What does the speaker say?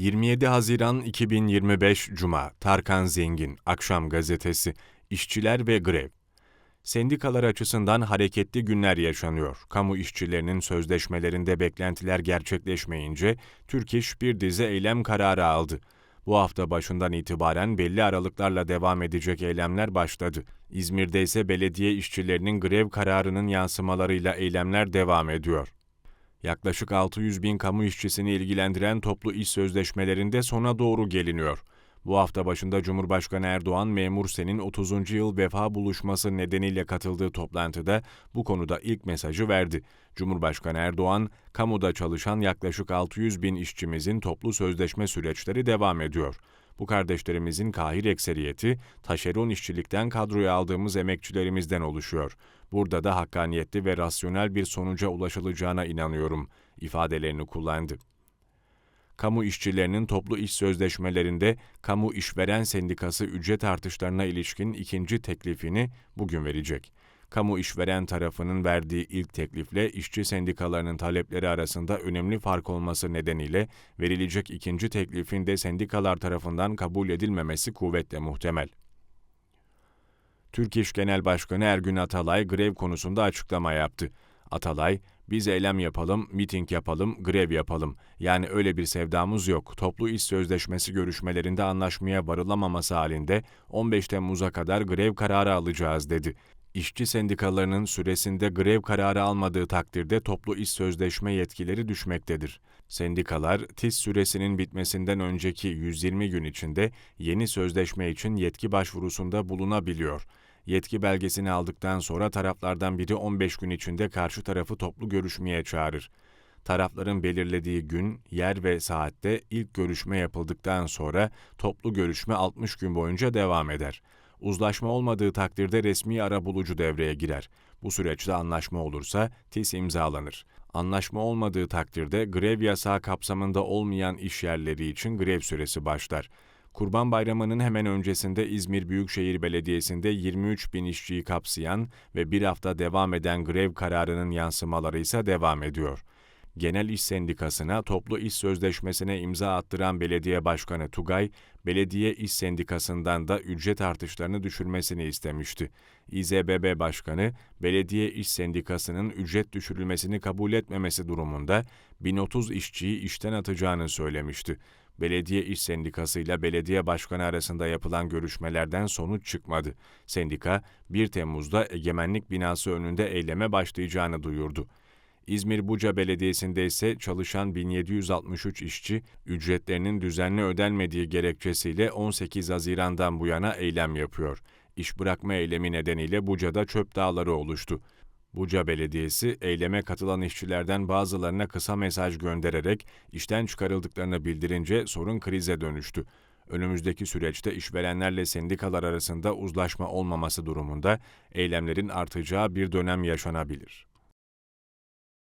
27 Haziran 2025 Cuma Tarkan Zengin Akşam Gazetesi İşçiler ve Grev Sendikalar açısından hareketli günler yaşanıyor. Kamu işçilerinin sözleşmelerinde beklentiler gerçekleşmeyince Türk İş bir dizi eylem kararı aldı. Bu hafta başından itibaren belli aralıklarla devam edecek eylemler başladı. İzmir'de ise belediye işçilerinin grev kararının yansımalarıyla eylemler devam ediyor. Yaklaşık 600 bin kamu işçisini ilgilendiren toplu iş sözleşmelerinde sona doğru geliniyor. Bu hafta başında Cumhurbaşkanı Erdoğan, Memur Sen'in 30. yıl vefa buluşması nedeniyle katıldığı toplantıda bu konuda ilk mesajı verdi. Cumhurbaşkanı Erdoğan, kamuda çalışan yaklaşık 600 bin işçimizin toplu sözleşme süreçleri devam ediyor. Bu kardeşlerimizin kahir ekseriyeti, taşeron işçilikten kadroya aldığımız emekçilerimizden oluşuyor. Burada da hakkaniyetli ve rasyonel bir sonuca ulaşılacağına inanıyorum, ifadelerini kullandı. Kamu işçilerinin toplu iş sözleşmelerinde Kamu işveren Sendikası ücret artışlarına ilişkin ikinci teklifini bugün verecek. Kamu işveren tarafının verdiği ilk teklifle işçi sendikalarının talepleri arasında önemli fark olması nedeniyle verilecek ikinci teklifin de sendikalar tarafından kabul edilmemesi kuvvetle muhtemel. Türk İş Genel Başkanı Ergün Atalay grev konusunda açıklama yaptı. Atalay, biz eylem yapalım, miting yapalım, grev yapalım. Yani öyle bir sevdamız yok. Toplu iş sözleşmesi görüşmelerinde anlaşmaya varılamaması halinde 15 Temmuz'a kadar grev kararı alacağız dedi. İşçi sendikalarının süresinde grev kararı almadığı takdirde toplu iş sözleşme yetkileri düşmektedir. Sendikalar, TİS süresinin bitmesinden önceki 120 gün içinde yeni sözleşme için yetki başvurusunda bulunabiliyor. Yetki belgesini aldıktan sonra taraflardan biri 15 gün içinde karşı tarafı toplu görüşmeye çağırır. Tarafların belirlediği gün, yer ve saatte ilk görüşme yapıldıktan sonra toplu görüşme 60 gün boyunca devam eder. Uzlaşma olmadığı takdirde resmi ara bulucu devreye girer. Bu süreçte anlaşma olursa TİS imzalanır. Anlaşma olmadığı takdirde grev yasağı kapsamında olmayan iş yerleri için grev süresi başlar. Kurban Bayramı'nın hemen öncesinde İzmir Büyükşehir Belediyesi'nde 23 bin işçiyi kapsayan ve bir hafta devam eden grev kararının yansımaları ise devam ediyor. Genel İş Sendikası'na toplu iş sözleşmesine imza attıran belediye başkanı Tugay, belediye iş sendikasından da ücret artışlarını düşürmesini istemişti. İZBB Başkanı, belediye iş sendikasının ücret düşürülmesini kabul etmemesi durumunda 1030 işçiyi işten atacağını söylemişti. Belediye İş Sendikası ile belediye başkanı arasında yapılan görüşmelerden sonuç çıkmadı. Sendika 1 Temmuz'da Egemenlik binası önünde eyleme başlayacağını duyurdu. İzmir Buca Belediyesi'nde ise çalışan 1763 işçi ücretlerinin düzenli ödenmediği gerekçesiyle 18 Haziran'dan bu yana eylem yapıyor. İş bırakma eylemi nedeniyle Buca'da çöp dağları oluştu. Buca Belediyesi eyleme katılan işçilerden bazılarına kısa mesaj göndererek işten çıkarıldıklarını bildirince sorun krize dönüştü. Önümüzdeki süreçte işverenlerle sendikalar arasında uzlaşma olmaması durumunda eylemlerin artacağı bir dönem yaşanabilir.